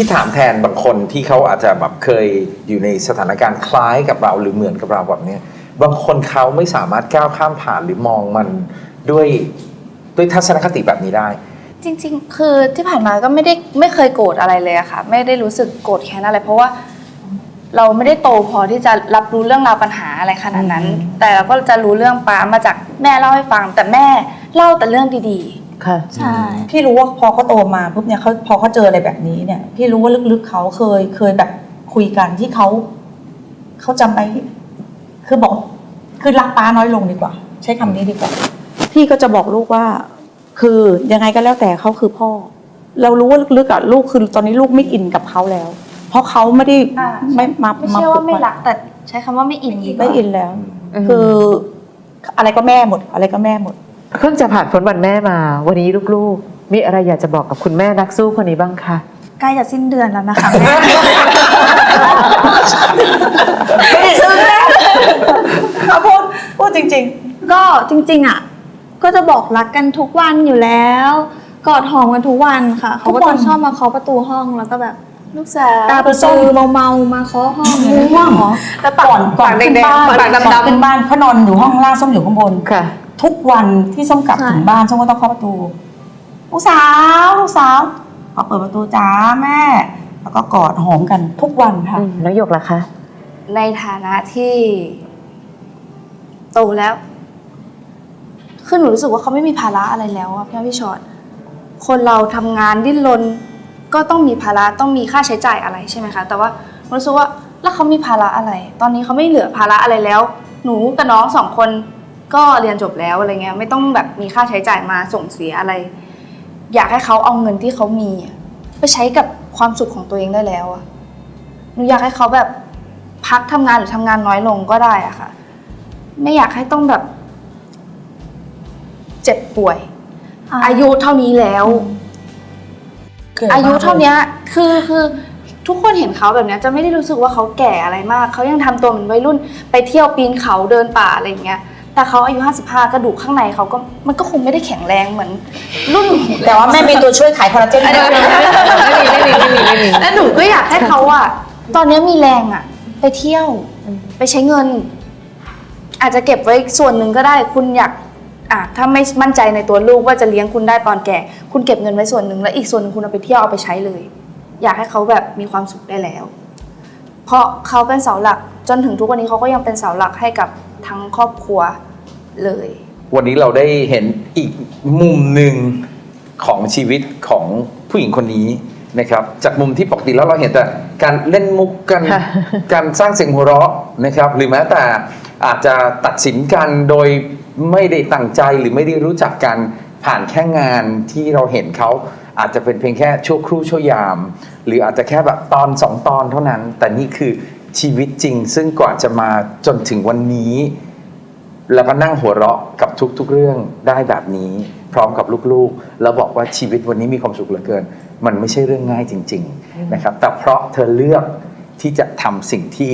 พี่ถามแทนบางคนที่เขาอาจจะแบบเคยอยู่ในสถานการณ์คล้ายกับเราหรือเหมือนกับเราแบบเนี้ยบางคนเขาไม่สามารถก้าวข้ามผ่านหรือมองมันด้วยด้วยทัศนคติแบบนี้ได้ จริง ๆ คือที่ผ่านมาก็ไม่ได้ไม่เคยโกรธอะไรเลยอะค่ะ ไม่ได้รู้สึกโกรธแค้นอะไร เพราะว่าเราไม่ได้โตพอที่จะรับรู้เรื่องราวปัญหาอะไรขนาดนั้น แต่เราก็จะรู้เรื่องป้ามาจากแม่เล่าให้ฟัง แต่แม่เล่าแต่เรื่องดี ค่ะๆใช่ พี่รู้ว่าพอเขาโตมาปุ๊บเนี่ยเขาพอเขาเจออะไรแบบนี้เนี่ย พี่รู้ว่าลึกๆเขาเคยเคยแบบคุยกันที่เขาเขาจะไม่คือบอก คือรักป้าน้อยลงดีกว่า ใช้คำนี้ดีกว่า พี่ก็จะบอกลูกว่า คือยังไงก็แล้วแต่เขาคือพ่อ เรารู้ว่าลึกๆอะลูกคือตอนนี้ลูกไม่อินกับเขาแล้ว เพราะเขาไม่ได้อ่า ไม่มาไม่ใช่ว่าไม่รักแต่ใช้คำว่าไม่อินดีกว่าไม่อินแล้ว อืม คือ อะไรก็แม่หมด อะไรก็แม่หมด เพิ่งจะผ่านพ้นวันแม่มา วันนี้ลูกๆ มีอะไรอยากจะบอกกับคุณแม่นักสู้คนนี้บ้างคะใกล้จะสิ้นเดือนแล้วนะคะแม่ไม่ได้ซื้อแล้วเอาพูดพูดจริงก็จริง ๆ อะ ก็จะบอกรักกันทุกวันอยู่แล้ว กอดหอมกันทุกวันค่ะ เขาก็ทุกวัจะนชอบมาเคาะประตูห้องแล้วก็แบบลูกสาวตาประตูเมาๆมาเคาะห้องๆง่วงเหรอแล้วปากก่อนก่อนปากขึ้นแดงบ้านๆปากก่อนดำขึ้นบ้านเขานอนอยู่ห้องล่างส้มอยู่ข้างบนค่ะ ทุกวันที่ส้มกลับถึงบ้านส้มก็ต้องเคาะประตูลูกสาวลูกสาวพอเปิดประตูจ้าแม่ แล้วก็กอดหอมกันทุกวันค่ะน้องหยกล่ะคะ ในฐานะที่โตแล้วคือหนูรู้สึกว่าเขาไม่มีภาระอะไรแล้วอะพี่อ้อยพี่ชอตคนเราทำงานดิ้นรนก็ต้องมีภาระต้องมีค่าใช้จ่ายอะไรใช่ไหมคะแต่ว่าหนูรู้สึกว่าแล้วเขามีภาระอะไร ตอนนี้เขาไม่เหลือภาระอะไรแล้ว หนูกับน้องสองคน ก็เรียนจบแล้วอะไรเงี้ยไม่ต้องแบบมีค่าใช้จ่ายมาส่งเสียอะไร อยากให้เขาเอาเงินที่เขามีอะไปใช้กับความสุขของตัวเองได้แล้วอะหนูอยากให้เขาแบบพักทำงานหรือทำงานน้อยลงก็ได้อะค่ะ ไม่อยากให้ต้องแบบ เจ็บป่วย อายุเท่านี้แล้วอายุเท่าเนี้ยคือคือทุกคนเห็นเขาแบบเนี้ยจะไม่ได้รู้สึกว่าเขาแก่อะไรมาก เขายังทำตัวเหมือนวัยรุ่น ไปเที่ยวปีนเขาเดินป่าอะไรอย่างเงี้ย แต่เขาอายุ 55 กระดูกข้างในเขาก็มันก็คงไม่ได้แข็งแรงเหมือน รุ่นหนูแต่ว่าแม่มีตัวช่วยขายคอลลาเจนไม่มีไม่มีไม่มีไม่มีแล้วหนูก็อยากให้เขาอะตอนนี้มีแรงอะไปเที่ยวไปใช้เงิน อาจจะเก็บไว้ส่วนหนึ่งก็ได้ คุณอยากอะถ้าไม่มั่นใจในตัวลูกว่าจะเลี้ยงคุณได้ตอนแก่ คุณเก็บเงินไว้ส่วนหนึ่งแล้วอีกส่วนหนึ่งคุณเอาไปเที่ยวเอาไปใช้เลย อยากให้เขาแบบมีความสุขได้แล้ว เพราะเขาเป็นเสาหลักจนถึงทุกวันนี้เขาก็ยังเป็นเสาหลักให้กับทั้งครอบครัว เลย วันนี้เราได้เห็นอีกมุมหนึ่งของชีวิตของผู้หญิงคนนี้นะครับ จากมุมที่ปกติแล้วเราเห็นแต่การเล่นมุกกันค่ะการสร้างเสียงหัวเราะนะครับ หรือแม้แต่อาจจะตัดสินกันโดยไม่ได้ตั้งใจหรือไม่ได้รู้จักกันผ่านแค่งานที่เราเห็นเขาอาจจะเป็นเพียงแค่ชั่วครู่ชั่วยาม หรืออาจจะแค่แบบตอนสองตอนเท่านั้น แต่นี่คือชีวิตจริง ซึ่งกว่าจะมาจนถึงวันนี้ แล้วก็นั่งหัวเราะกับทุกๆเรื่องได้แบบนี้ พร้อมกับลูกๆ แล้วบอกว่าชีวิตวันนี้มีความสุขเหลือเกิน มันไม่ใช่เรื่องง่ายจริง ๆนะครับ แต่เพราะเธอเลือกที่จะทำสิ่งที่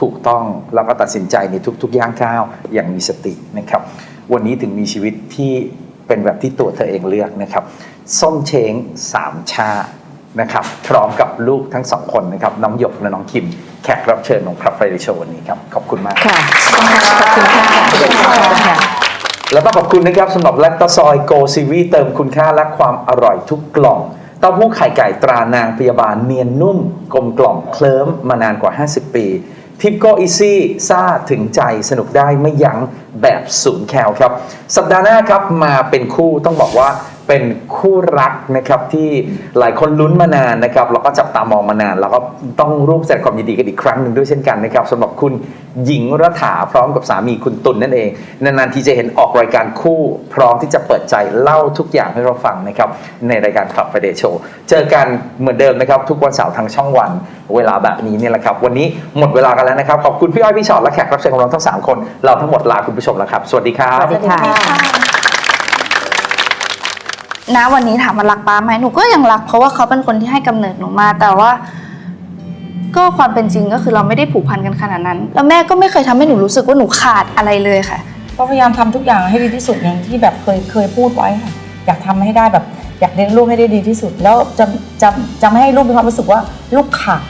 ถูกต้องแล้วก็ตัดสินใจในทุกๆย่างก้าวอย่างมีสตินะครับ วันนี้ถึงมีชีวิตที่เป็นแบบที่ตัวเธอเองเลือกนะครับ ส้มเช้งสามชานะครับ พร้อมกับลูกทั้งสองคนนะครับ น้องหยกและน้องคิม แขกรับเชิญของครับไฟเดโชวันนี้ครับ ขอบคุณมากค่ะขอบคุณค่ะ แล้วก็ขอบคุณนะครับสำหรับแลคตาซอยโกซีวีเติมคุณค่าและความอร่อยทุกกล่องเต้าหู้ไข่ไก่ตรานางพยาบาลเนียนนุ่ม กลมกล่อมเคลิ้มมานานกว่า 50 ปีทิปโกอีซี่ซ่าถึงใจสนุกได้ไม่ยั้งแบบศูนย์แคลครับ สัปดาห์หน้าครับมาเป็นคู่ต้องบอกว่า เป็นคู่รักนะครับที่หลายคนลุ้นมานานนะครับแล้วก็จับตามองมานาน แล้วก็ต้องร่วมแสดงความยินดีกันอีกครั้งหนึ่งด้วยเช่นกันนะครับสำหรับคุณหญิงรัฐาพร้อมกับสามีคุณตุลนั่นเอง นานๆทีจะเห็นออกรายการคู่พร้อมที่จะเปิดใจเล่าทุกอย่างให้เราฟังนะครับในรายการขับไฟเดย์โชว์เจอกันเหมือนเดิมนะครับทุกวันเสาร์ทางช่องวัน เวลาแบบนี้เนี่ยแหละครับ วันนี้หมดเวลากันแล้วนะครับขอบคุณพี่อ้อยพี่ชอตและแขกรับเชิญของเราทั้ง 3 คน เราทั้งหมดลาคุณผู้ชมแล้วครับ สวัสดีครับ สวัสดีค่ะ ณวันนี้ถามว่ารักป้าไหมหนูก็ยังรัก เพราะว่าเขาเป็นคนที่ให้กำเนิดหนูมา แต่ว่า ก็ความเป็นจริงก็คือเราไม่ได้ผูกพันกันขนาดนั้น แล้วแม่ก็ไม่เคยทำให้หนูรู้สึกว่าหนูขาดอะไรเลยค่ะ ก็พยายามทำทุกอย่างให้ดีที่สุดอย่างที่แบบเคยเคยพูดไว้ค่ะอยากทำให้ได้แบบอยากเลี้ยงลูกให้ได้ดีที่สุด แล้วจะจะจะไม่ให้ลูกมีความรู้สึกว่าลูกขาด